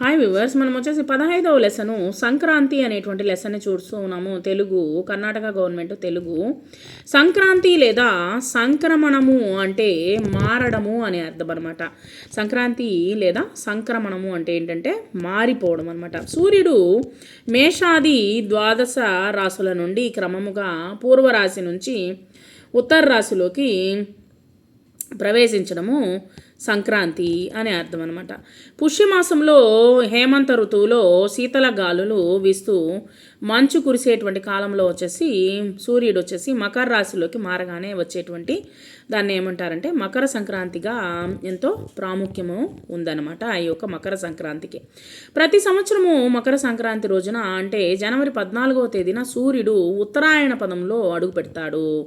Hi viewers మనం వచ్చేసి పదహైదవ లెసను సంక్రాంతి అనేటువంటి లెసన్ని చూస్తూ ఉన్నాము. తెలుగు కర్ణాటక గవర్నమెంట్ తెలుగు. సంక్రాంతి లేదా సంక్రమణము అంటే మారడము అనే అర్థం అనమాట సంక్రాంతి లేదా సంక్రమణము అంటే ఏంటంటే మారిపోవడం అనమాట సూర్యుడు మేషాది ద్వాదశ రాశుల నుండి క్రమముగా పూర్వరాశి నుంచి ఉత్తర రాశిలోకి ప్రవేశించడము సంక్రాంతి అనే అర్థం అనమాట పుష్యమాసంలో హేమంత ఋతువులో శీతల గాలులు వీస్తూ మంచు కురిసేటువంటి కాలంలో వచ్చేసి సూర్యుడు వచ్చేసి మకర రాశిలోకి మారగానే వచ్చేటువంటి దాన్ని ఏమంటారంటే మకర సంక్రాంతిగా ఎంతో ప్రాముఖ్యము ఉందన్నమాట ఈ యొక్క మకర సంక్రాంతికి. ప్రతి సంవత్సరము మకర సంక్రాంతి రోజున అంటే జనవరి పద్నాలుగవ తేదీన సూర్యుడు ఉత్తరాయణ పదంలో అడుగు పెడతాడు.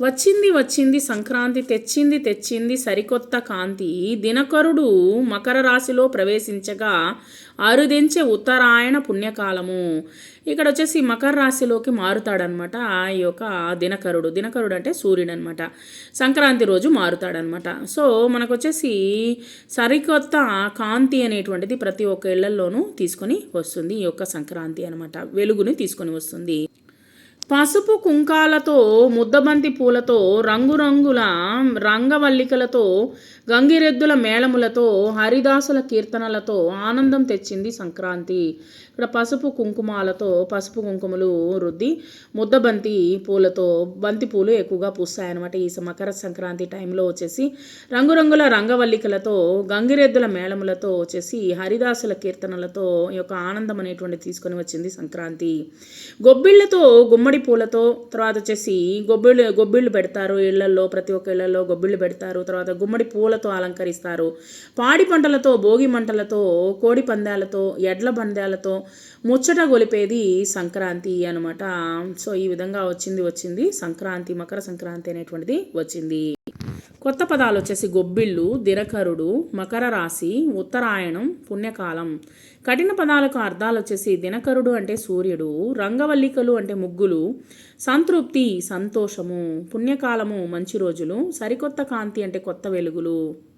వచ్చింది వచ్చింది సంక్రాంతి తెచ్చింది తెచ్చింది సరికొత్త కాంతి. దినకరుడు మకర రాశిలో ప్రవేశించగా అరుదించే ఉత్తరాయణ పుణ్యకాలము. ఇక్కడ వచ్చేసి మకర రాశిలోకి మారుతాడనమాట ఈ యొక్క దినకరుడు. దినకరుడు అంటే సూర్యుడు అనమాట సంక్రాంతి రోజు మారుతాడనమాట. సో మనకు వచ్చేసి సరికొత్త కాంతి అనేటువంటిది ప్రతి ఒక్క ఇళ్ళలోనూ తీసుకొని వస్తుంది. ఈ యొక్క సంక్రాంతి అనమాట. వెలుగుని తీసుకొని వస్తుంది. పసుపు కుంకాలతో ముద్దబంతి పూలతో రంగురంగుల రంగవల్లికలతో గంగిరెద్దుల మేళములతో హరిదాసుల కీర్తనలతో ఆనందం తెచ్చింది సంక్రాంతి. ఇక్కడ పసుపు కుంకుమాలతో పసుపు కుంకుమలు రుద్ది ముద్దబంతి పూలతో బంతి పూలు ఎక్కువగా పూస్తాయన్నమాట ఈ మకర సంక్రాంతి టైంలో వచ్చేసి. రంగురంగుల రంగవల్లికలతో గంగిరెద్దుల మేళములతో వచ్చేసి హరిదాసుల కీర్తనలతో ఈ యొక్క ఆనందం అనేటువంటి తీసుకొని వచ్చింది సంక్రాంతి. గొబ్బిళ్ళతో గుమ్మడి పూలతో తర్వాత వచ్చేసి గొబ్బిళ్ళు గొబ్బిళ్ళు పెడతారు ఇళ్ళల్లో ప్రతి ఒక్క ఇళ్ళలో గొబ్బిళ్ళు పెడతారు. తర్వాత గుమ్మడి పూలతో అలంకరిస్తారు. పాడి పంటలతో భోగి మంటలతో కోడి పందాలతో ఎడ్ల పందాలతో ముచ్చట గొలిపేది సంక్రాంతి అనమాట సో ఈ విధంగా వచ్చింది వచ్చింది. సంక్రాంతి మకర సంక్రాంతి అనేటువంటిది వచ్చింది. కొత్త పదాలు వచ్చేసి గొబ్బిళ్ళు దినకరుడు మకర రాశి ఉత్తరాయణం పుణ్యకాలం. కఠిన పదాలకు అర్థాలు వచ్చేసి దినకరుడు అంటే సూర్యుడు రంగవల్లికలు అంటే ముగ్గులు సంతృప్తి సంతోషము పుణ్యకాలము మంచి రోజులు సరికొత్త కాంతి అంటే కొత్త వెలుగులు.